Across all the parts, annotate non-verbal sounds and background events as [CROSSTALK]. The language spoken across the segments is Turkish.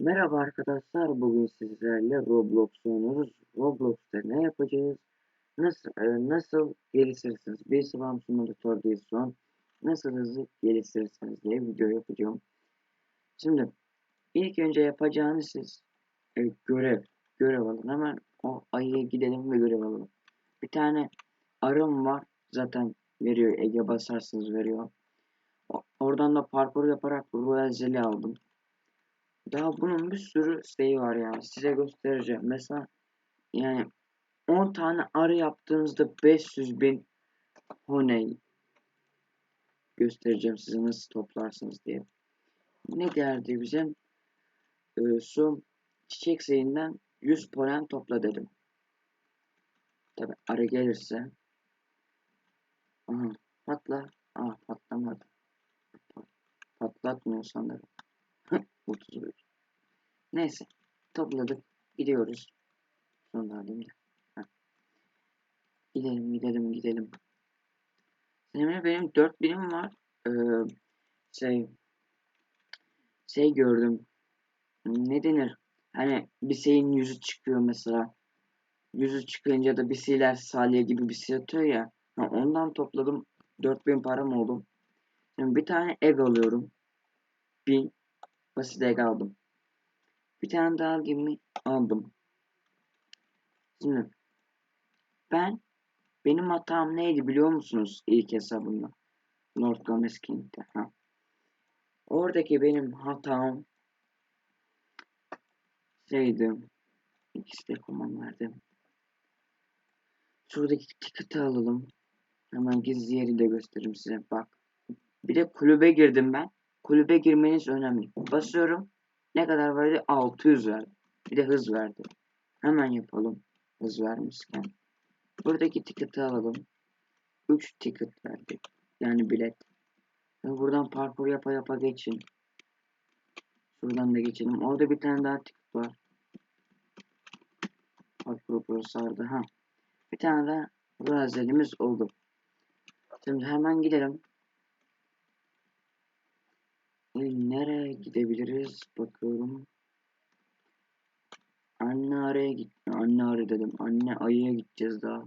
Merhaba arkadaşlar, bugün sizlerle Roblox oynuyoruz. Roblox'ta ne yapacağız? Nasıl e, nasıl geliştirirsiniz? Bir Swam Simulator değil son. Nasıl hızlı geliştirirsiniz diye video yapacağım. Şimdi ilk önce yapacağınız siz e, görev görev alın. Hemen o ayıya gidelim ve görev alalım. Bir tane arım var. Zaten veriyor. Ege basarsınız veriyor. O- Oradan da parkur yaparak Royal Jelly aldım. Daha bunun bir sürü şeyi var yani. Size göstereceğim. Mesela yani 10 tane arı yaptığınızda 500 bin honey göstereceğim size nasıl toplarsınız diye. Ne geldi bizim? Ee, su çiçek seyinden 100 polen topla dedim. Tabi arı gelirse. Aha, patla. Aa patlamadı. Patlatmıyor sanırım. 31. Neyse. Topladık. Gidiyoruz. Da. Heh. Gidelim gidelim gidelim. Şimdi benim 4000'im var. Ee, şey şey gördüm. Ne denir? Hani bir şeyin yüzü çıkıyor mesela. Yüzü çıkınca da bir şeyler salya gibi bir şey atıyor ya. Ha, ondan topladım. 4000 param oldu. Şimdi bir tane egg alıyorum. 1000 basit aldım. Bir tane daha alayım? Aldım. Şimdi ben benim hatam neydi biliyor musunuz ilk hesabımda? Lord Gomez. Ha. Oradaki benim hatam şeydi. İkisi de command verdim. Şuradaki ticket'ı alalım. Hemen gizli yeri de göstereyim size. Bak. Bir de kulübe girdim ben. Kulübe girmeniz önemli. Basıyorum. Ne kadar verdi? 600 verdi. Bir de hız verdi. Hemen yapalım. Hız vermişken. Buradaki ticket'ı alalım. 3 ticket verdi. Yani bilet. Ve buradan parkur yapa yapa geçin. Şuradan da geçelim. Orada bir tane daha ticket var. Parkur sardı. Ha. Bir tane daha Brazelimiz oldu. Şimdi hemen gidelim. Nereye gidebiliriz? Bakıyorum. Anne araya git. Anne arı dedim. Anne ayıya gideceğiz daha.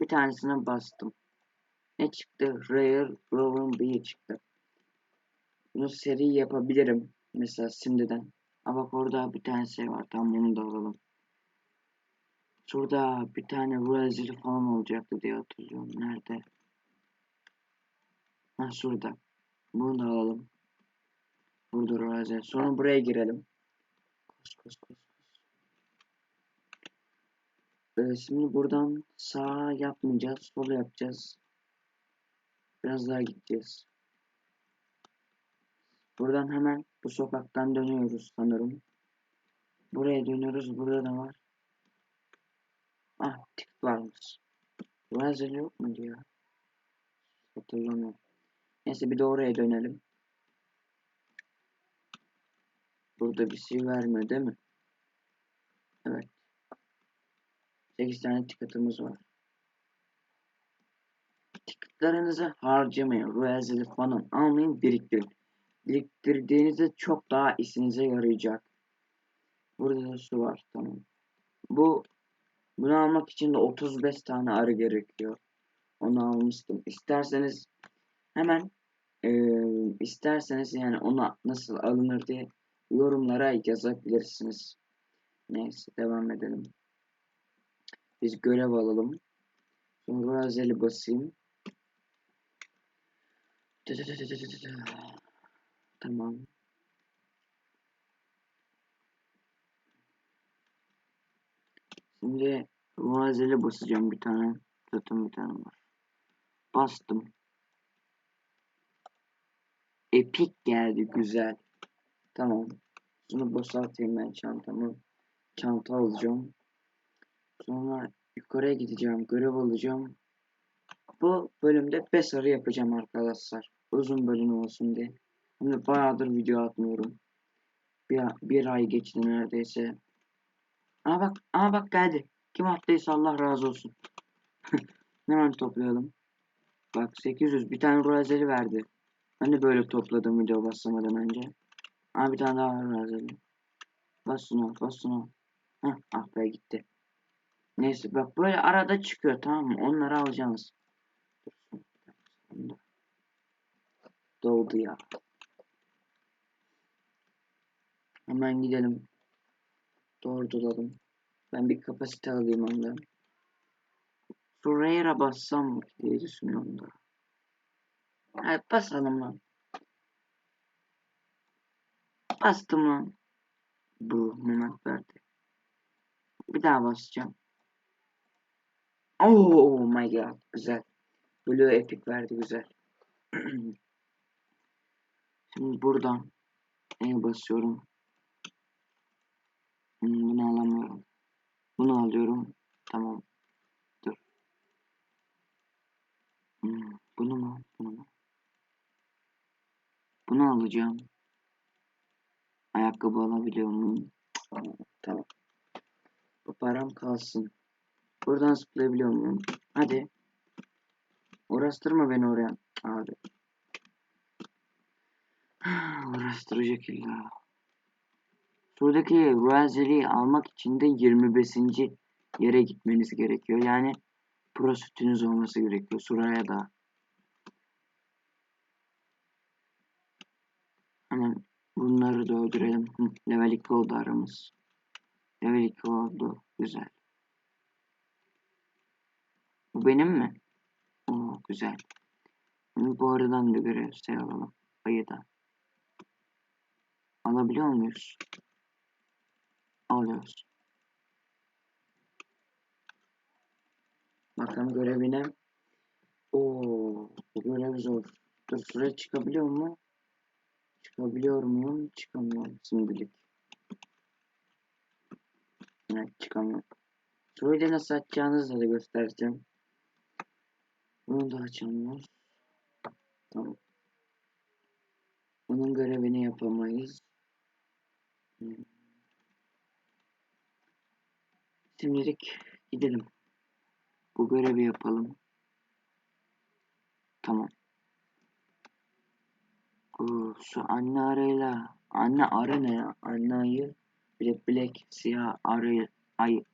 Bir tanesine bastım. Ne çıktı? Rare Rowan Bee çıktı. Bunu seri yapabilirim. Mesela şimdiden. Ama bak orada bir tane şey var. Tamam onu da alalım. Şurada bir tane Brazil falan olacaktı diye hatırlıyorum. Nerede? Ha şurada. Bunu da alalım. Burada Brazil. Sonra buraya girelim. Koş koş koş. Ee, şimdi buradan sağ yapmayacağız. Sol yapacağız. Biraz daha gideceğiz. Buradan hemen bu sokaktan dönüyoruz sanırım. Buraya dönüyoruz. Burada da var. Ah ticket varmış. Brazil yok mu diyor. Hatırlamıyorum. Neyse bir de oraya dönelim. Burada bir şey vermiyor değil mi? Evet. 8 tane ticket'ımız var. Ticket'larınızı harcamayın. Royal falan almayın biriktirin. Biriktirdiğinizde çok daha işinize yarayacak. Burada da su var. Tamam. Bu bunu almak için de 35 tane arı gerekiyor. Onu almıştım. İsterseniz hemen e, isterseniz yani ona nasıl alınır diye yorumlara yazabilirsiniz. Neyse devam edelim. Biz görev alalım. Sonra Razel'i basayım. Tamam. Şimdi Razel'e basacağım bir tane. Zaten bir tane var. Bastım. Epic geldi güzel. Tamam. Şunu boşaltayım ben çantamı. Çanta alacağım. Sonra yukarıya gideceğim. Görev alacağım. Bu bölümde Besar'ı yapacağım arkadaşlar. Uzun bölüm olsun diye. Şimdi bayağıdır video atmıyorum. Bir, bir ay geçti neredeyse. Aa bak, aa bak geldi. Kim attıysa Allah razı olsun. [LAUGHS] Hemen toplayalım. Bak 800 bir tane rozeli verdi. Ben de böyle topladım video başlamadan önce. Aa bir tane daha rozeli. Bas şunu bas şunu. Heh ah be gitti. Neyse bak böyle arada çıkıyor tamam mı? Onları alacaksınız. Doldu ya. Hemen gidelim. Doğrulayalım. Ben bir kapasite alayım ondan. Şuraya bassam diye düşünüyorum da. Hadi basalım lan. Bastım. Bu moment verdi. Bir daha basacağım. Oh my god. Güzel. Blue Epic verdi güzel. [CLEARS THROAT] Şimdi buradan E basıyorum. Hmm, bunu alamıyorum. Bunu alıyorum. Tamam. Dur. Hmm, bunu mu? Bunu mu? Bunu alacağım. Ayakkabı alabiliyor muyum? Tamam. Bu param kalsın. Buradan zıplayabiliyor muyum? Hadi. Uğraştırma beni oraya. Abi. [SIGHS] Uğraştıracak illa. Şuradaki Royal almak için de 25. yere gitmeniz gerekiyor. Yani pro sütünüz olması gerekiyor. Suraya da. Hemen bunları da öldürelim. Hı, level 2 oldu aramız. Level 2 oldu. Güzel. Bu benim mi? Oo, güzel. Şimdi bu aradan da görev şey alalım. Ayı da. Alabiliyor muyuz? Alıyoruz. Bakalım görevine. Oo, görev zor. Dur şuraya çıkabiliyor mu? Çıkabiliyor muyum? Çıkamıyorum şimdilik. Evet çıkamıyorum. Da nasıl açacağınızı da göstereceğim. Bunu da açamıyoruz. Tamam. Bunun görevini yapamayız. Şimdilik gidelim. Bu görevi yapalım. Tamam. Şu anne arayla anne arı ne ya? Anne ayı Black Black siyah arı ay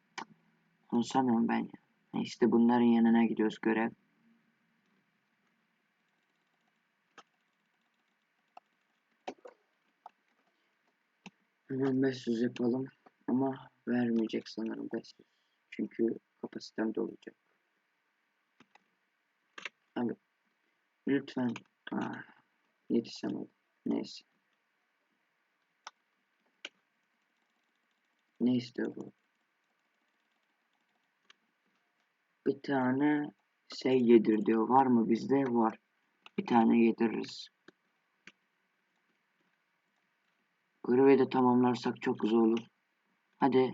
konuşamıyorum ben ya. İşte bunların yanına gidiyoruz görev. Hemen 500 yapalım ama vermeyecek sanırım 500. Çünkü kapasitem dolacak. Abi lütfen ah, yetişemedim. Neyse. Ne istiyor bu? Bir tane şey yedir diyor. Var mı bizde? Var. Bir tane yediririz. Görevi de tamamlarsak çok güzel olur. Hadi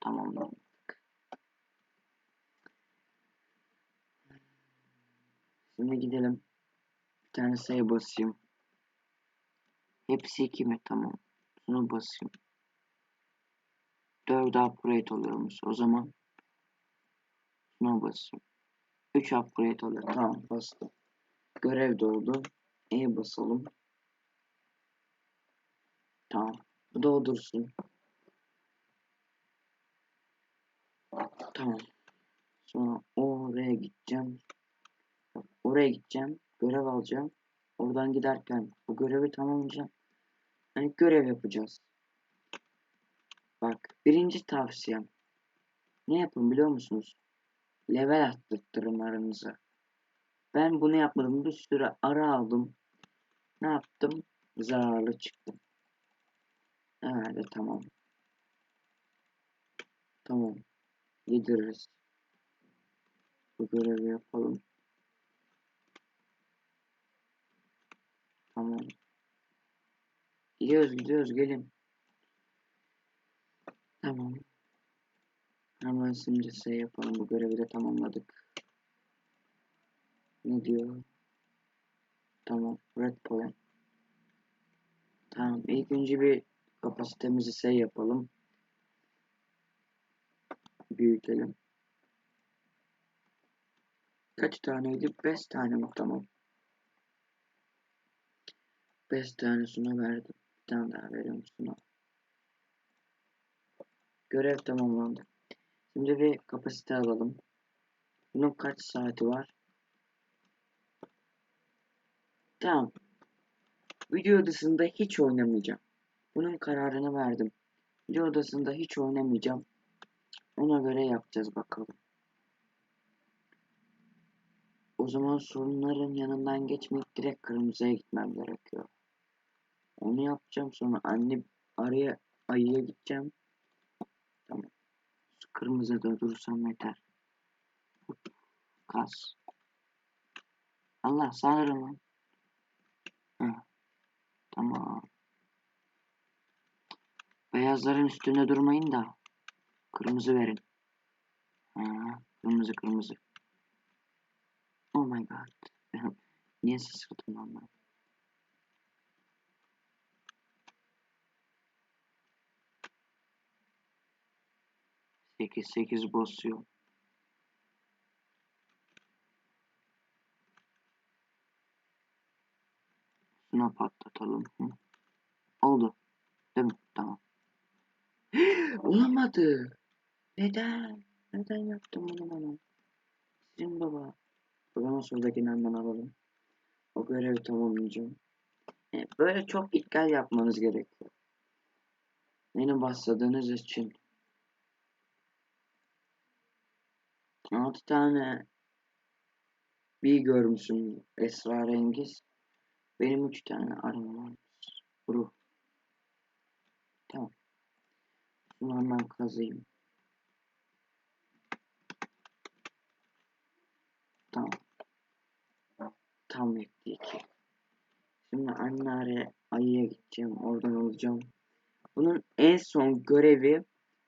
tamamlayalım. Şimdi gidelim. Tane sayı basayım. Hepsi iki mi? Tamam. Şunu basayım. 4 upgrade oluyormuş. O zaman şuna basayım. 3 upgrade oluyor. Tamam bastım. Görev doldu. E basalım. Tamam. Bu doldursun. Tamam. Sonra oraya gideceğim. Oraya gideceğim. Görev alacağım. Oradan giderken bu görevi tamamlayacağım. Yani görev yapacağız. Bak birinci tavsiyem. Ne yapın biliyor musunuz? Level attırtırın aranızı. Ben bunu yapmadım. Bir sürü ara aldım. Ne yaptım? Zararlı çıktım. Evet tamam. Tamam. Yediririz. Bu görevi yapalım. Tamam. Gidiyoruz gidiyoruz gelin. Tamam. Hemen şimdi şey yapalım. Bu görevi de tamamladık. Ne diyor? Tamam. Red Pollen. Tamam. İlk önce bir kapasitemizi şey yapalım. Büyütelim. Kaç taneydi? 5 tane mi? Tamam. 5 tane suna verdim. Bir tane daha veriyorum suna. görev tamamlandı. Şimdi bir kapasite alalım. Bunun kaç saati var? Tamam. Video odasında hiç oynamayacağım. Bunun kararını verdim. Video odasında hiç oynamayacağım. Ona göre yapacağız bakalım. O zaman sorunların yanından geçmeyip direkt kırmızıya gitmem gerekiyor. Onu yapacağım sonra anne araya ayıya gideceğim. Tamam. Şu Kırmızıda durursam yeter. Kas. Allah sanırım. Heh. Tamam. Beyazların üstünde durmayın da kırmızı verin. Ha, kırmızı kırmızı. Oh my god. [LAUGHS] Niye kırdım lan ben? Sekiz sekiz basıyor. Şuna patlatalım. Hı. Oldu. Değil mi? Tamam. [GASPS] Olamadı. Neden? Neden yaptım bunu bana? Sizin baba. O zaman soldakini hemen alalım. O görevi tamamlayacağım. E, Böyle çok dikkat yapmanız gerekiyor. Beni başladığınız için. 6 tane bir görmüşsün esrarengiz. Benim 3 tane arım var. Ruh. Tamam. Şunu hemen kazıyım. Tamam. Tam yetti iki. Şimdi anne ayıya gideceğim. Oradan alacağım. Bunun en son görevi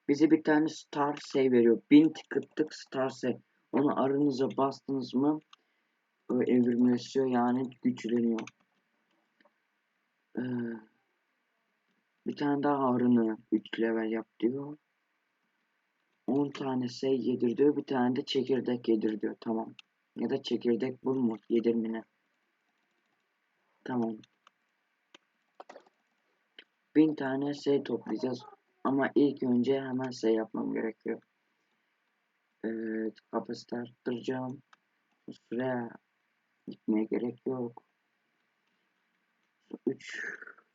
bize bir tane star say veriyor. Bin ticket'lık star say. Onu arınıza bastınız mı evrimleşiyor yani güçleniyor. Ee, bir tane daha arını 3 level yap diyor. 10 tane say yedir. Bir tane de çekirdek yedir diyor. Tamam. Ya da çekirdek bul mu? Yedirmine. Tamam. Bin tane say toplayacağız. Ama ilk önce hemen say yapmam gerekiyor. Evet. Kapasite arttıracağım. Bu süre gitmeye gerek yok. 3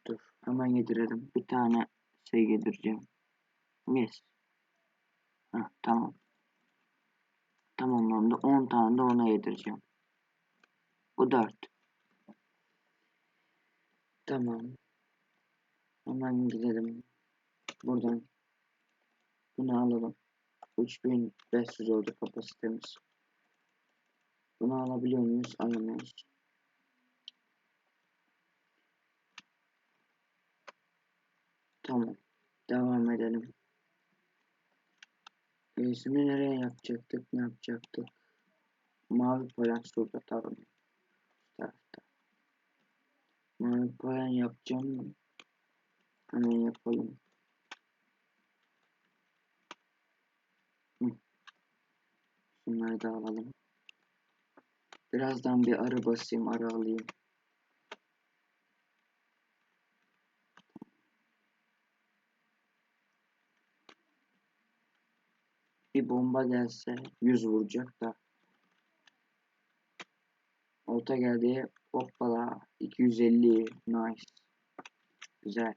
dur. Hemen yedirelim. Bir tane şey yedireceğim. Yes. Heh, tamam. Tamamlandı. 10 tane de ona yedireceğim. Bu 4. Tamam. Hemen gidelim. Buradan. Bunu alalım. 3500 oldu kapasitemiz. Bunu alabiliyor muyuz? Alamıyoruz. Tamam. Devam edelim. Şimdi nereye yapacaktık? Ne yapacaktık? Mavi polen şurada. Bu tarafta. Mavi polen yapacağım. Hemen yapalım. Hı. Şunları da alalım. Birazdan bir arı basayım, arı alayım. Bir bomba gelse 100 vuracak da. Orta geldi. Hoppala. 250. Nice. Güzel.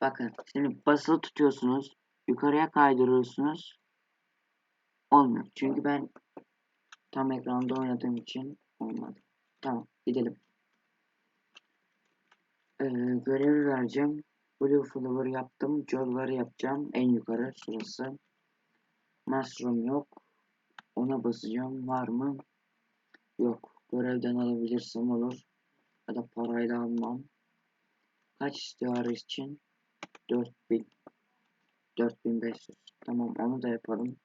Bakın şimdi basılı tutuyorsunuz. Yukarıya kaydırıyorsunuz. Olmuyor. Çünkü ben tam ekranda oynadığım için olmadı. Tamam gidelim. Ee, görevi vereceğim. Blue Flower yaptım. Jolvar'ı yapacağım. En yukarı şurası. Mushroom yok. Ona basacağım. Var mı? Yok. Görevden alabilirsem olur. Ya da parayla almam. Kaç istiyor için? 4000. 4500. Tamam onu da yapalım.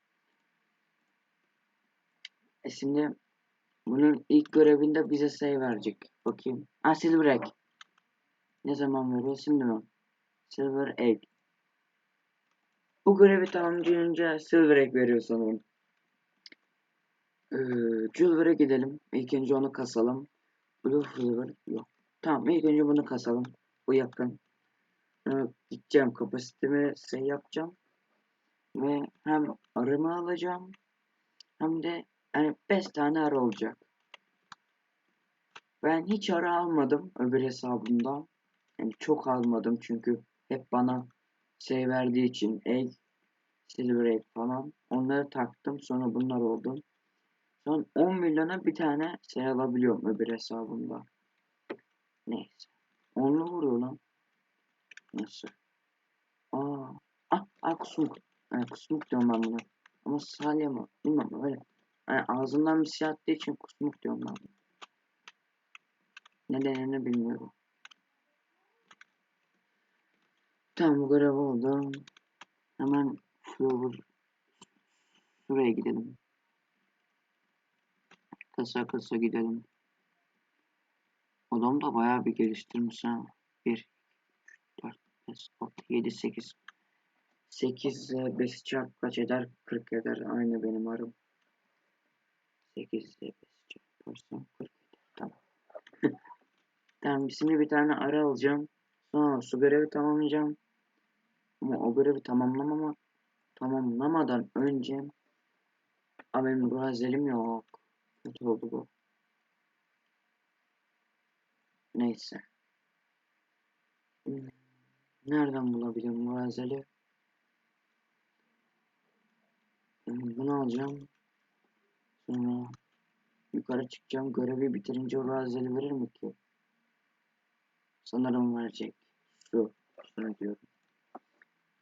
E şimdi bunun ilk görevinde bize sayı verecek. Bakayım. Ha Silver Egg. Ne zaman veriyor? Şimdi mi? Silver Egg. Bu görevi tamamlayınca Silver Egg veriyor sanırım. Ee, Silver'e gidelim. İlk önce onu kasalım. Blue Silver yok. Tamam ilk önce bunu kasalım. Bu yakın. Evet, gideceğim kapasitemi şey yapacağım. Ve hem arımı alacağım hem de yani 5 tane arı olacak. Ben hiç arı almadım öbür hesabımda. Yani çok almadım çünkü hep bana şey verdiği için egg, silver egg falan. Onları taktım sonra bunlar oldu. Son 10 milyona bir tane şey alabiliyorum öbür hesabımda. Neyse. Onlu vuruyor lan. Nasıl? Aa. Ah, ah kusmuk. Kusmuk diyorum ben buna. Ama salya mı? Bilmem öyle. Yani ağzından bir şey attığı için kusmuk diyorum ben. Nedenini bilmiyorum. Tamam bu görev oldu. Hemen Flower şuraya gidelim. Kasa kasa gidelim. Adam da bayağı bir geliştirmiş ha. 1, 4, 5, 6, 7, 8. 8 ile 5 çarp kaç eder? 40 eder. Aynı benim arım. 8 ile 5 çarparsam 40 eder. Tamam. [LAUGHS] tamam şimdi bir tane arı alacağım. Sonra su görevi tamamlayacağım. Ama o görevi tamamlamama tamamlamadan önce Aa, benim ruh ezelim yok. Kötü oldu bu. Neyse. Hmm, Nereden bulabilirim ruh ezeli? Hmm, Bunu alacağım. Sonra yukarı çıkacağım. Görevi bitirince ruh ezeli verir mi ki? Sanırım verecek. Şu. Şunu diyorum.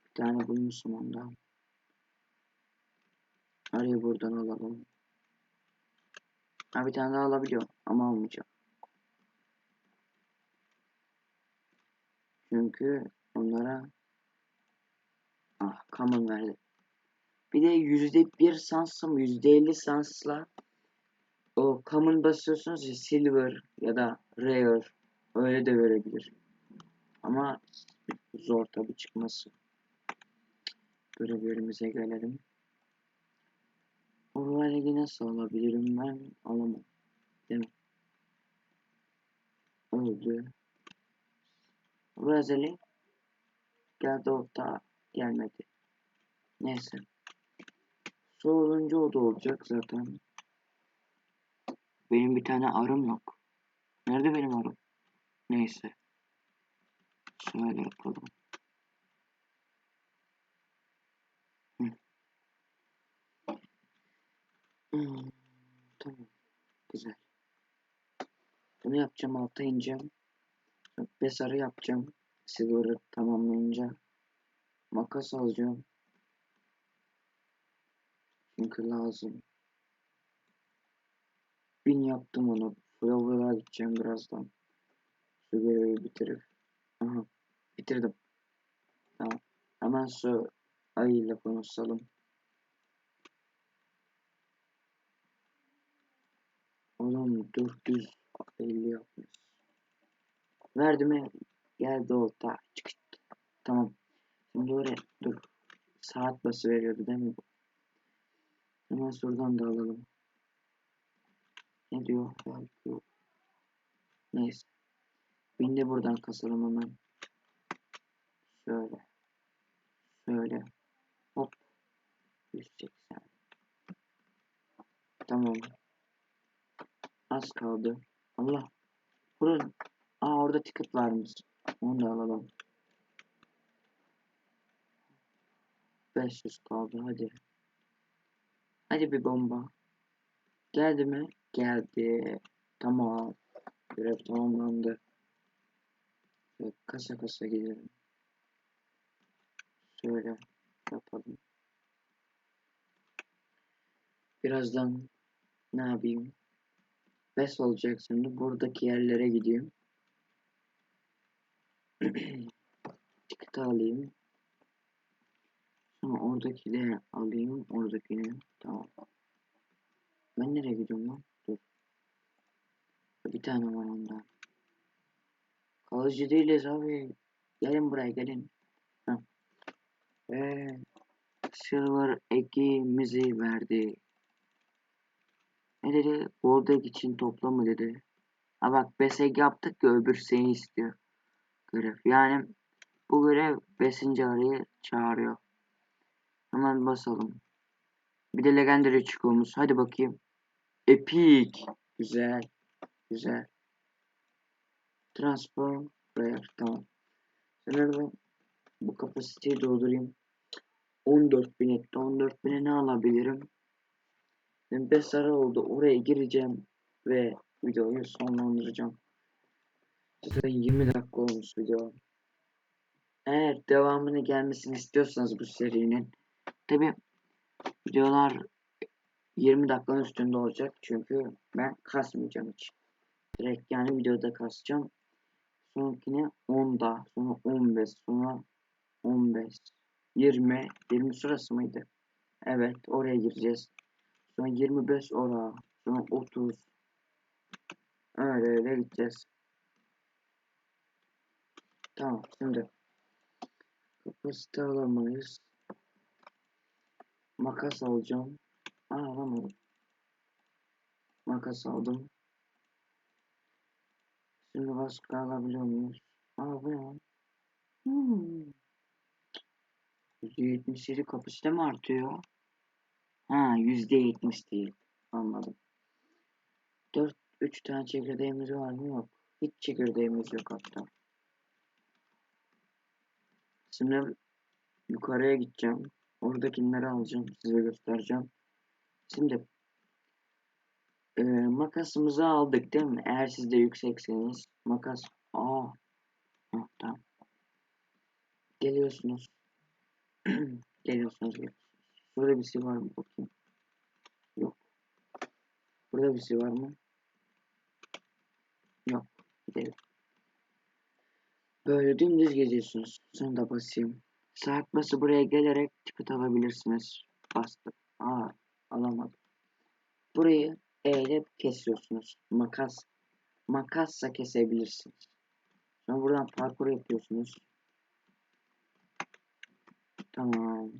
Bir tane bulmuşum ondan. Arayı buradan alalım. Ha bir tane daha alabiliyorum ama almayacağım. Çünkü onlara ah common verdi. Bir de yüzde bir sansım yüzde elli sansla o common basıyorsunuz ya silver ya da rare öyle de verebilir. Ama zor tabi çıkması. Görevlerimize gelelim. O ligi nasıl alabilirim ben? Alamam. Değil mi? Öldü. Razeli geldi orta gelmedi. Neyse. Su olunca o da olacak zaten. Benim bir tane arım yok. Nerede benim arım? Neyse. Şöyle yapalım. Hı. Hmm, tamam. Güzel. Bunu yapacağım. Alta ineceğim. Besarı yapacağım. Silver'ı tamamlayınca. Makas alacağım. Çünkü lazım. Bin yaptım onu. Flower'a gideceğim birazdan. Görevi bitirip. Aha. Bitirdim. Tamam. Hemen su ayıyla konuşalım. Oğlum 450 yapmış. Verdi mi? Geldi olta. Çıktı. Tamam. Şimdi oraya dur. Saat bası veriyordu değil mi? Hemen şuradan da alalım. Ne diyor? Neyse. Bin de buradan kasalım hemen. Şöyle. Şöyle. Hop. 180. Tamam. Az kaldı. Allah. Burası. Aa orada ticket varmış. Onu da alalım. 500 kaldı hadi. Hadi bir bomba. Geldi mi? Geldi. Tamam. Görev tamamlandı. Kasa kasa gidelim. Şöyle yapalım. Birazdan ne yapayım? Bes olacak şimdi. Buradaki yerlere gideyim. Ticket'ı alayım. Sonra oradaki de alayım. Oradakini. Tamam. Ben nereye gidiyorum lan? Dur. Bir tane var ondan. Kalıcı değiliz abi. Gelin buraya gelin. Heh. Ve Silver ekimizi verdi. Ne dedi? Gold için topla mı dedi. Ha bak beseg yaptık ya öbür seni istiyor. Görev. Yani Bu görev 5. arayı çağırıyor. Hemen basalım. Bir de Legendary çıkıyormuş. Hadi bakayım. Epic. Güzel. Güzel. Transform Rare. Tamam. Ben bu kapasiteyi doldurayım. 14.000 etti. 14.000'e ne alabilirim? Ben 5 ara oldu. Oraya gireceğim ve videoyu sonlandıracağım. Zaten 20 dakika olmuş video. Eğer devamını gelmesini istiyorsanız bu serinin tabi videolar 20 dakikanın üstünde olacak çünkü ben kasmayacağım hiç. Direkt yani videoda kasacağım. Sonrakine 10'da, sonra 15, sonra 15, 20, 20 sırası mıydı? Evet, oraya gireceğiz. Sonra 25 ora, sonra 30. Öyle öyle gideceğiz. Tamam, şimdi kapasite alamayız. Makas alacağım. Aa, alamadım. Makas aldım. Şimdi başka alabiliyor muyuz? Aa bu ne? Hmm. %77 kapasite mi artıyor? Ha %70 değil. Anladım. 4 3 tane çekirdeğimiz var mı? Yok. Hiç çekirdeğimiz yok hatta. Şimdi yukarıya gideceğim. Oradakileri alacağım. Size göstereceğim. Şimdi e, makasımızı aldık değil mi? Eğer siz de yüksekseniz makas. Aa. Heh, tamam. Geliyorsunuz. [CLEARS THROAT] geliyorsunuz. Şurada bir şey var mı bakayım. Yok. Burada bir şey var mı? Yok. Gidelim. Böyle dümdüz geziyorsunuz. Sonra da basayım. Saat bası buraya gelerek ticket alabilirsiniz. Bastım. Aa alamadım. Burayı E ile kesiyorsunuz. Makas. Makasla kesebilirsiniz. Sonra buradan parkur yapıyorsunuz. Tamam.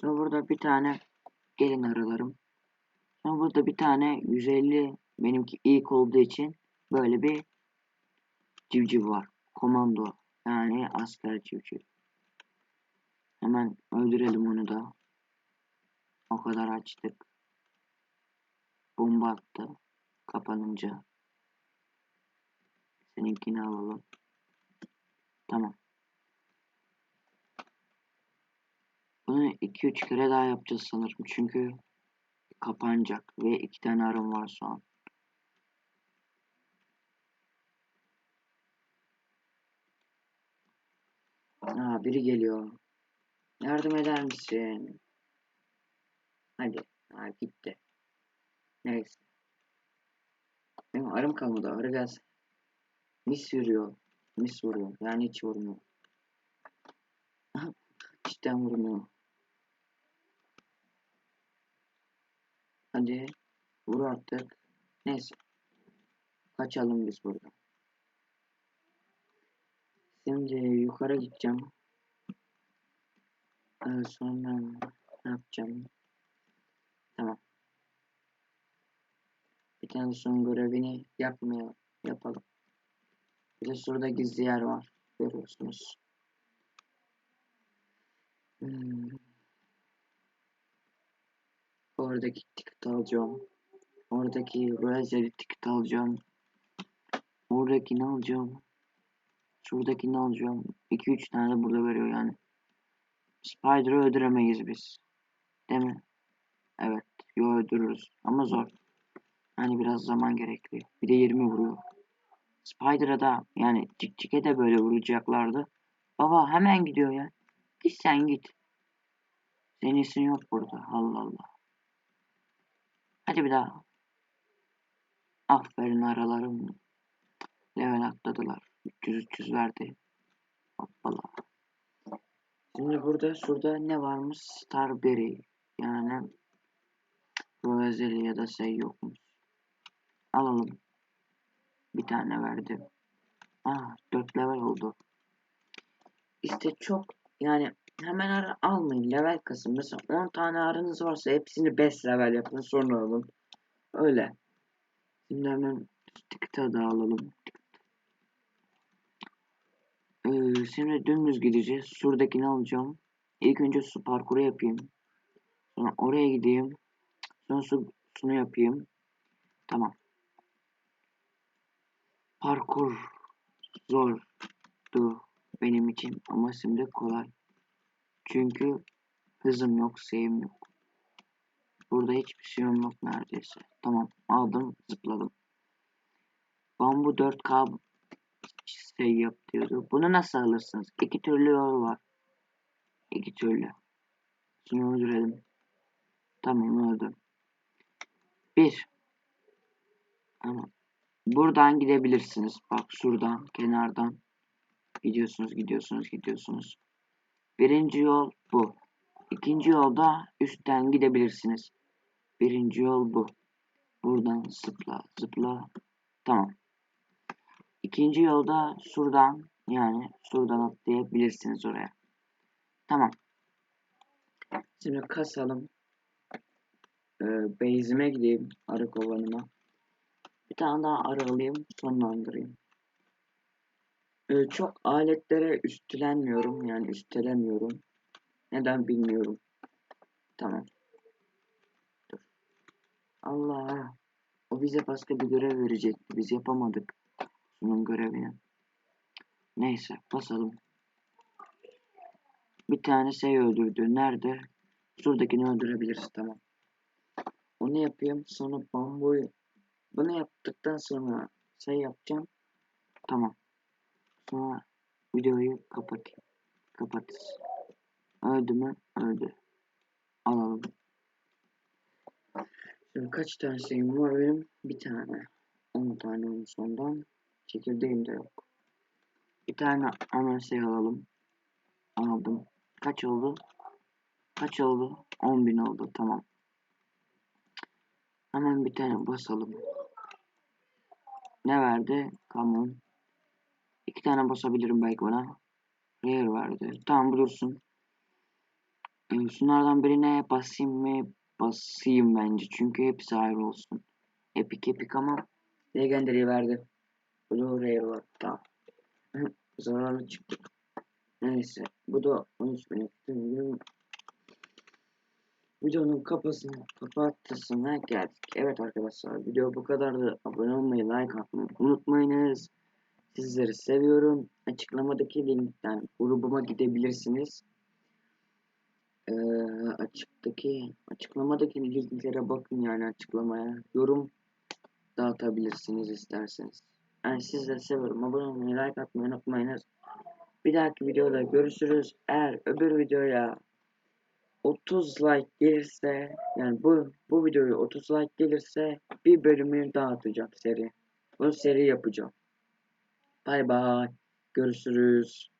Sonra burada bir tane gelin aralarım. Sonra burada bir tane 150 benimki ilk olduğu için böyle bir civciv var. Komando. Yani asker civciv. Hemen öldürelim onu da. O kadar açtık. Bomba attı. Kapanınca. Seninkini alalım. Tamam. Bunu 2-3 kere daha yapacağız sanırım. Çünkü kapanacak. Ve iki tane arım var şu an. Aa, biri geliyor. Yardım eder misin? Hadi. Ha, gitti. Neyse. Benim arım kalmadı. Arı gelsin. Mis vuruyor. Mis vuruyor. Yani hiç vurmuyor. Cidden vurmuyor. Hadi. Vur artık. Neyse. Kaçalım biz buradan. Şimdi yukarı gideceğim. Ee, sonra ne yapacağım? Tamam. Bir tane son görevini yapmaya yapalım. Bir de şurada gizli yer var. Görüyorsunuz. Hmm. Oradaki ticket alacağım. Oradaki Royal ticket alacağım. Oradakini alacağım. Şuradakini alacağım. 2-3 tane de burada veriyor yani. Spider'ı öldüremeyiz biz. Değil mi? Evet. Yo öldürürüz. Ama zor. Yani biraz zaman gerekli. Bir de 20 vuruyor. Spider'a da yani Cikcik'e de böyle vuracaklardı. Baba hemen gidiyor ya. Git sen git. Senin yok burada. Allah Allah. Hadi bir daha. Aferin aralarım. Level atladılar. 300-300 verdi. Hoppala. Şimdi burada şurada ne varmış? Starberry. Yani Royal ya da şey yokmuş. Alalım. Bir tane verdi. Ah 4 level oldu. İşte çok yani hemen ara almayın level kasın. Mesela 10 tane arınız varsa hepsini 5 level yapın sonra alın. Öyle. Şimdi hemen tıkta da alalım. Ee, şimdi dümdüz gideceğiz. Şuradakini alacağım. İlk önce su parkuru yapayım. Sonra oraya gideyim. Sonra su, şunu yapayım. Tamam. Parkur zordu benim için ama şimdi kolay. Çünkü hızım yok, şeyim yok. Burada hiçbir şeyim yok neredeyse. Tamam aldım zıpladım. Bambu 4K şey yap diyordu. Bunu nasıl alırsınız? İki türlü yol var. İki türlü. Şunu öldürelim. Tamam öldü. Bir. Tamam. Buradan gidebilirsiniz. Bak şuradan kenardan. Gidiyorsunuz gidiyorsunuz gidiyorsunuz. Birinci yol bu. İkinci yolda üstten gidebilirsiniz. Birinci yol bu. Buradan zıpla zıpla. Tamam. İkinci yolda şuradan yani şuradan atlayabilirsiniz oraya. Tamam. Şimdi kasalım. Ee, base'ime gideyim. Arı kovanıma. Bir tane daha arı alayım. Sonlandırayım. Ee, çok aletlere üstlenmiyorum. Yani üstelemiyorum. Neden bilmiyorum. Tamam. Dur. Allah. O bize başka bir görev verecekti. Biz yapamadık. Bunun görevini. Neyse basalım. Bir tane şey öldürdü. Nerede? Şuradakini öldürebiliriz. Tamam. Onu yapayım. Sonra bambuyu. Bunu yaptıktan sonra şey yapacağım. Tamam. Sonra videoyu kapatayım. Kapat. Öldü mü? Öldü. Alalım. Şimdi kaç tane şeyim var benim? Bir tane. 10 tane olmuş ondan. Çekirdeğim de yok. Bir tane hemen şey alalım. Aldım. Kaç oldu? Kaç oldu? 10.000 oldu. Tamam. Hemen bir tane basalım. Ne verdi? Kamyon. İki tane basabilirim belki bana. Rare verdi. Tamam bu dursun. Ee, şunlardan birine basayım mı? Basayım bence. Çünkü hepsi ayrı olsun. Epic epic ama Legendary verdi. Var. Tamam. [LAUGHS] Zararlı çıktık. Neyse. Bu da 13 bin ettim. Videonun kapasını kapattısına geldik. Evet arkadaşlar video bu kadardı. Abone olmayı, like atmayı unutmayınız. Sizleri seviyorum. Açıklamadaki linkten grubuma gidebilirsiniz. Ee, açıktaki açıklamadaki linklere bakın yani açıklamaya. Yorum dağıtabilirsiniz isterseniz. Yani sizleri seviyorum. Abone olmayı, like atmayı unutmayınız. Bir dahaki videoda görüşürüz. Eğer öbür videoya 30 like gelirse yani bu bu videoyu 30 like gelirse bir bölümü dağıtacağım seri. Bu seri yapacağım. Bay bay. Görüşürüz.